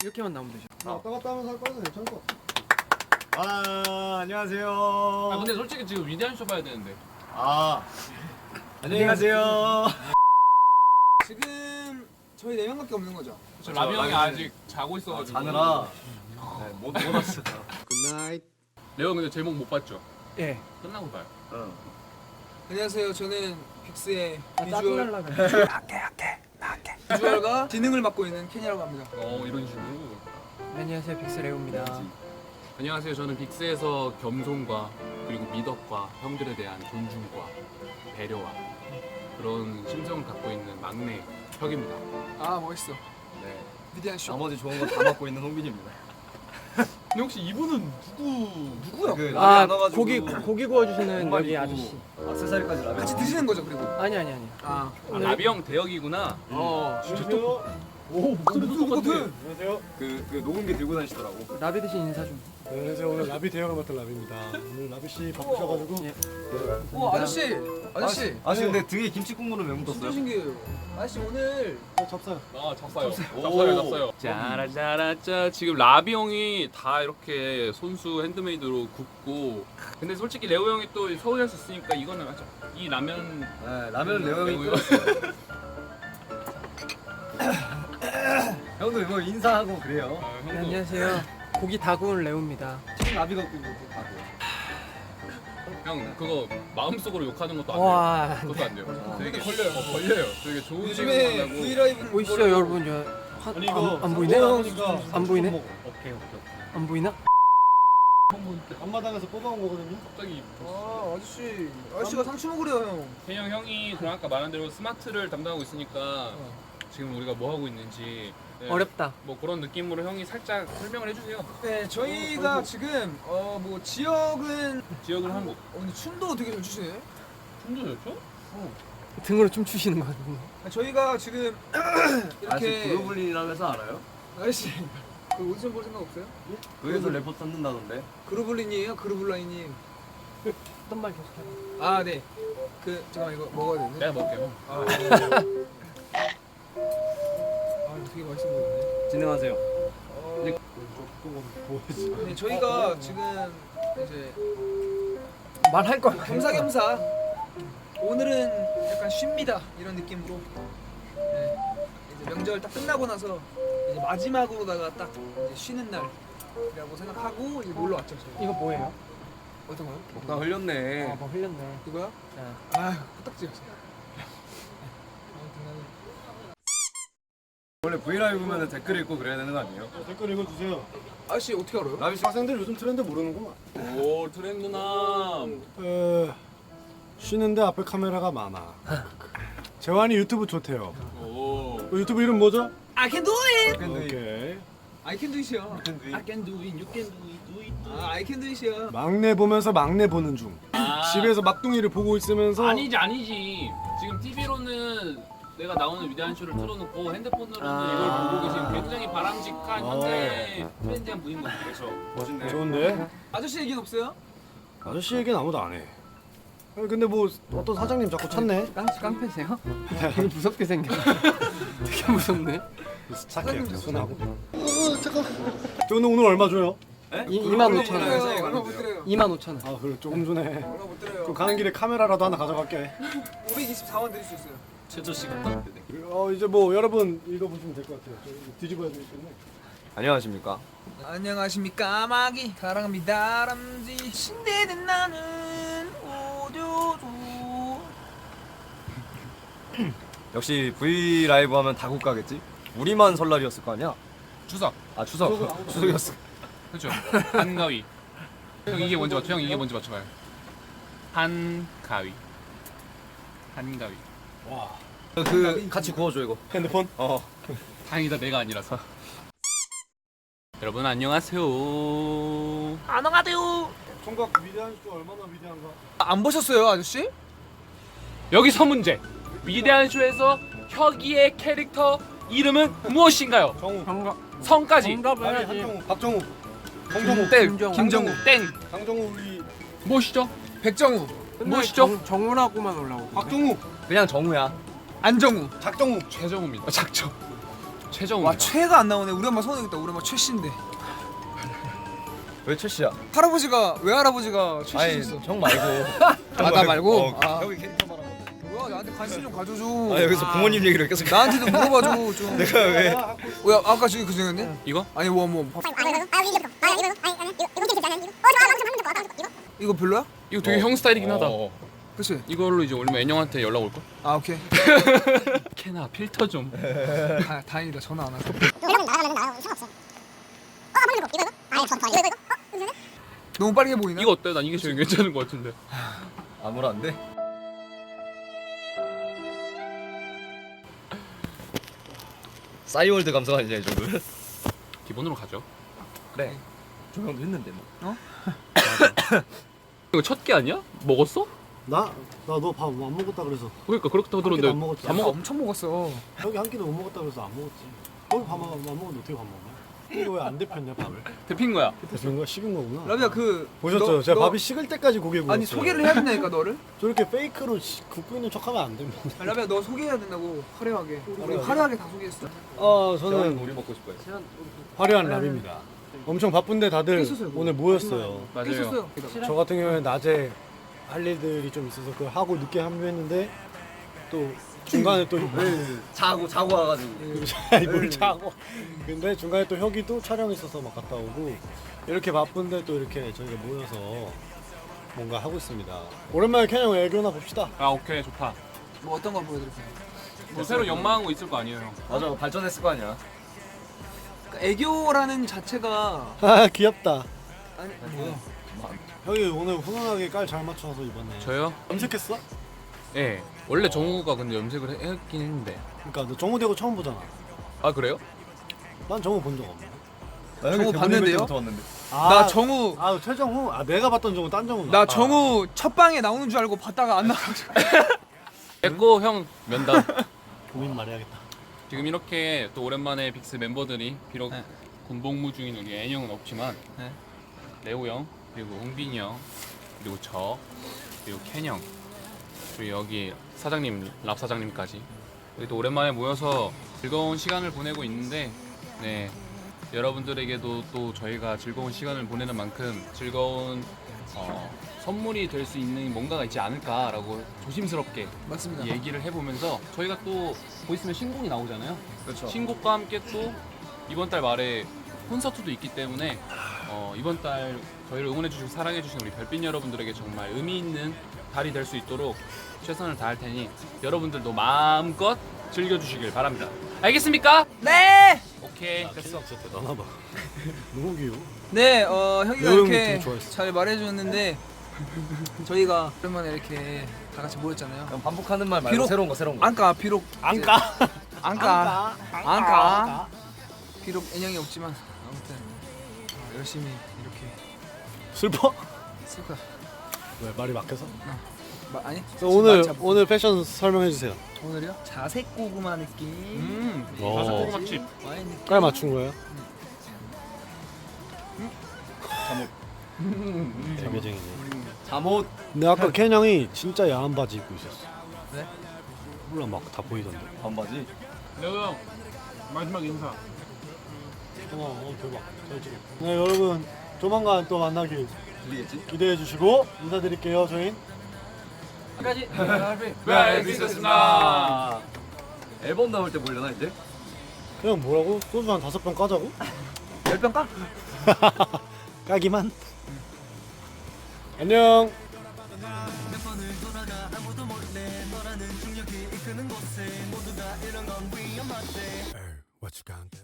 이렇게만 나오면 되죠. 왔다 갔다 하면서 할 거는 괜찮을 것 같아. 아 안녕하세요. 아 근데 솔직히 지금 위대한 쇼 봐야 되는데 아 안녕히 가세요. 지금 저희 네 명밖에 없는 거죠. 저 라비 형이 아직 자고 있어가지고 자느라 네 못 못 왔어. 굿나잇. 레오 근데 제목 못 봤죠? 예. 끝나고 봐요 응. 안녕하세요. 저는 빅스의 비주얼, 짜증날라 그래. 비주얼과 지능을 맡고 있는 케냐라고 합니다. 어 이런 식으로 안녕하세요 빅스 레오입니다. 안녕하세요 저는 빅스에서 겸손과 그리고 미덕과 형들에 대한 존중과 배려와 그런 심성을 갖고 있는 막내 혁입니다 아 멋있어. 네. 위대한 쇼. 나머지 좋은 거 다 맡고 있는 홍빈입니다. 근데 혹시 이분은 누구 누구야? 그아안 와가지고 고기 고기 구워주시는 여기 아저씨. 액세서리까지 라면. 같이 드시는 거죠 그리고. 아니 아니 아니. 아. 아, 라비 형 대역이구나 어. 안녕하세요. 오 목소리도 똑같아 안녕하세요. 그, 그 녹음기 들고 다니시더라고. 라비 대신 인사 좀. 안녕하세요. 오늘 라비 대형을 맡은 라비입니다. 오늘 라비 씨 바쁘셔가지고 예. 오 아저씨. 아저씨. 아씨 근데 등에 김치 국물은 왜 진짜 묻었어요? 신기해요. 아저씨 오늘 어, 잡사요. 아 잡사요 오. 잡사요 잡사요 짜라짜라짜 지금 라비 형이 다 이렇게 손수 핸드메이드로 굽고 근데 솔직히 레오 형이 또 서울에 서 있으니까 이거는 맞죠 이 라면 네 라면 레오 형이 끓였어요. 형도 이거 인사하고 그래요. 아, 네, 형도 안녕하세요. 고기 다 구운 레오입니다. 지금 라비가 끓고 가고. 형 그거 마음속으로 욕하는 것도 안 돼요 와. 그것도 안 돼요 되게 걸려요 어, 걸려요 되게 좋은 요즘에 브이라이브 보이시죠 여러분 저 화, 아니 이거 안, 안 보이네? 먹으니까 안 보이네? 오케이 오케이 안 보이나? 앞마당에서 뽑아온 거거든요. 갑자기 아 아저씨. 아저씨가 상추 먹으래요 형. 태형 형이 그럼 아까 말한 대로 스마트를 담당하고 있으니까 지금 우리가 뭐 하고 있는지 네, 어렵다. 뭐 그런 느낌으로 형이 살짝 설명을 해주세요 네 저희가 지금 어 뭐 지역은 지역을 한국 어 근데 춤도 되게 잘 추시네. 춤도 좋죠? 등으로 춤 추시는 거 같은데. 아, 저희가 지금 아직 이렇게 그루블린이라고 해서 알아요? 아저씨 그 오디션 볼 생각 없어요? 거기서 래퍼 찾는다던데. 그루블린이에요 그루블라이님 어떤 말 계속 해. 아 네. 그 잠깐 이거 먹어야 되네. 내가 먹을게요 아, 네. 아 이거 되게 맛있어 보이네. 진행하세요. 어, 조금 보여지. 네 저희가 지금 이제 말할 거. 겸사겸사 오늘은 약간 쉽니다 이런 느낌으로 네. 이제 명절 딱 끝나고 나서 이제 마지막으로다가 딱 이제 쉬는 날이라고 생각하고 이제 놀러 왔죠 저희. 이거 뭐예요? 어떤 거요? 먹다 흘렸네. 아, 뭐 흘렸네. 이거요? 자, 아휴 코딱지였어요. 아무튼 나는 원래 브이라이브면 댓글 읽고 그래야 되는 거 아니에요? 댓글 읽어주세요. 아저씨 어떻게 알아요? 라비 씨 학생들 요즘 트렌드 모르는구만. 오 트렌드남 어, 쉬는데 앞에 카메라가 많아. 재환이 유튜브 좋대요. 오 어, 유튜브 이름 뭐죠? I can do it. 오케이. I can do it이요. I can do it, you can do it, do it. 아 I can do it이요. 막내 보면서 막내 보는 중. 아, 집에서 막둥이를 보고 있으면서 아니지 아니지. 지금 TV로는 내가 나오는 위대한 쇼를 틀어놓고 핸드폰으로는 아. 이걸 보고 계신 굉장히 바람직한 어. 현재의 트렌디한 분인 것 같아요. 멋있네. 좋은데 아저씨 얘기는 없어요? 아저씨 얘기는 아무도 안 해. 아니, 근데 뭐 어떤 사장님 자꾸 찾네. 깡 깡패세요? 되게 무섭게 생겼. 되게 무섭네. 착해. 순하고. 어, 잠깐. 저 오늘 오늘 얼마 줘요? 이 2만 5천 못 원. 얼마 못 드려요. 2만 5천 원. 아 그래 조금 주네. 얼마 못 드려요. 그럼 가는 길에 카메라라도 하나 가져갈게. 524원 드릴 수 있어요. 최저 시간 딱어 이제 뭐 여러분 읽어보시면 될 것 같아요. 저 뒤집어야 되기 때문에. 안녕하십니까? 안녕하십니까 마기 사랑합니다 람지 신대는 나는 오조조 역시 브이라이브 하면 다 국 가겠지? 우리만 설날이었을 거 아니야? 추석 아 추석. 추석이었어. 그렇죠. 한가위. 형 이게 뭔지 맞춰. 형 이게 뭔지 맞춰봐요. 한가위. 한가위. 그 같이 구워줘 이거. 핸드폰? 어. 다행이다 내가 아니라서. 여러분 안녕하세요. 안녕하세요 총각 위대한 수 얼마나 위대한가? 안 보셨어요 아저씨? 여기서 문제. 위대한 쇼에서 혁이의 캐릭터 이름은 무엇인가요? 정우. 정답. 성까지. 정답을 아니 해야지. 한정우. 박정우. 정정우. 땡. 김정우. 김정우. 땡. 장정우 우리 무엇이죠? 백정우 무엇이죠? 정, 정훈하고만 올라오고. 박정우. 그냥 정우야. 안정우 작정우. 최정우입니다. 작정. 최정우입니다. 와 최가 안 나오네. 우리 엄마 서운하겠다. 우리 엄마 최씨인데. 왜 최씨야? 할아버지가 외할아버지가 아니 최씨였어. 형 말고. 아, 나 말고? 어, 아. 형이 캐릭터 건데. 뭐야 나한테 관심 좀 가져줘. 아 여기서 부모님 얘기를 계속. 나한테도 물어봐줘 좀. 내가 왜? 왜 아까 저기 그 생겼네? 이거? 아니 뭐 뭐. 이거 별로야? 이거 되게 형 스타일이긴 하다. 어. 그치? 이걸로 이제 올리면 애형한테 연락 올 걸? 아 오케이. 캐나 필터 좀. 다, 다행이다 전화 안 왔어. 너무 빠르게 보이나? 이거 어때? 난 이게 제일 괜찮은 것 같은데. 돼. 싸이월드 감성 아니냐 이 정도는? 기본으로 가죠. 그래. 조명도 했는데 뭐. 이거 첫개 아니야? 먹었어? 나? 나 너 밥 안 먹었다 그래서 그러니까 그렇다고 한 끼도 들었는데 안 먹었지. 다 아, 먹어. 엄청 먹었어. 여기 한 끼도 못 먹었다 그래서 안 먹었지 거기 밥안 먹었는데 어떻게 밥 먹냐? 이거 왜 안 데폈냐 밥을? 데핀 거야. 데핀 거야? 식은 거구나 라비야 그 보셨죠? 너- 제가 너- 밥이 식을 때까지 고개 구웠어요 아니 소개를 해야 된다니까 너를. 저렇게 페이크로 시- 굽고 있는 척하면 안 됩니다 아, 라비야 너 소개해야 된다고 화려하게. 우리 화려하게. 다 소개했어. 어 저는 우리 먹고 싶어요. 화려한 랍입니다 엄청 바쁜데 다들 있었어요, 그거. 오늘 모였어요 맞아요. 있었어요. 저 같은 경우에 낮에 할 일들이 좀 있어서 그걸 하고 늦게 합류했는데 또 중간에 또 자고 자고 와가지고. 아니 뭘 자고 근데 중간에 또 혁이 또 촬영 있어서 막 갔다 오고 이렇게 바쁜데 또 이렇게 저희가 모여서 뭔가 하고 있습니다 오랜만에 캐냥 애교나 봅시다 아 오케이 좋다. 뭐 어떤 거 보여드릴까요? 뭐 새로 연마한 거 있을 거 아니에요 형. 맞아 발전했을 거 아니야. 그러니까 애교라는 자체가 아 귀엽다 아니 뭐야? 혁이 오늘 훈훈하게 깔 잘 맞춰서 이번에 저요? 염색했어? 예. 원래 정우가 근데 염색을 해- 했긴 했는데. 그러니까 너 정우 대고 처음 보잖아 아 그래요? 난 정우 본 적 없네 나 저거 봤는데요? 때부터 왔는데. 아, 나 정우 아 최정우 아 내가 봤던 정우 딴 정우 나 정우 첫 방에 나오는 줄 알고 봤다가 안 나와가지고. 됐고 형 면담. 고민 말해야겠다 지금 이렇게 또 오랜만에 빅스 멤버들이 비록 네. 군복무 중인 우리 애니 형은 없지만 네. 레오 형 그리고 홍빈이 형 그리고 저 그리고 켄 형 그리고 여기 사장님 랍 사장님까지 우리 또 오랜만에 모여서 즐거운 시간을 보내고 있는데 네 여러분들에게도 또 저희가 즐거운 시간을 보내는 만큼 즐거운 어, 선물이 될 수 있는 뭔가가 있지 않을까라고 조심스럽게 맞습니다. 얘기를 해보면서 저희가 또 보이스면 신곡이 나오잖아요. 그렇죠. 신곡과 함께 또 이번 달 말에 콘서트도 있기 때문에 어, 이번 달 저희를 응원해주시고 사랑해주신 우리 별빛 여러분들에게 정말 의미 있는 달이 될 수 있도록 최선을 다할 테니 여러분들도 마음껏 즐겨주시길 바랍니다. 알겠습니까? 네. 오케이 됐어. 진짜 대단하다 너무 귀여워 네, 어 형이가 이렇게 되게 좋아했어. 잘 말해줬는데 저희가 오랜만에 이렇게 다 같이 모였잖아요. 그냥 반복하는 말 말고 비록- 새로운 거 새로운 거. 안까 비록 안까 안까 안까 비록 애녕이 없지만 아무튼 어, 열심히 이렇게 슬퍼? 쓸 거야. 왜 말이 막혀서? 마, 아니 오늘 맞아. 오늘 패션 설명해 주세요 오늘이요? 자색 고구마 느낌. 음, 어. 가서 고구마칩. 와인 느낌. 깔 맞춘 거예요? 자매쟁이네 잠옷. 근데 아까 켄 형이 진짜 야한 바지 입고 있었어 네? 몰라 막 다 보이던데 반바지. 레오 형 마지막 인사. 어, 어 대박 잘 찍어 네 여러분 조만간 또 만나길? 기대해 주시고 인사드릴게요 저희 네, 알겠습니다. 앨범 나올 때 보려나 이제? 그냥 뭐라고? 소주 한 다섯 병 까자고? 열병 까? 까기만 안녕 What you gonna do?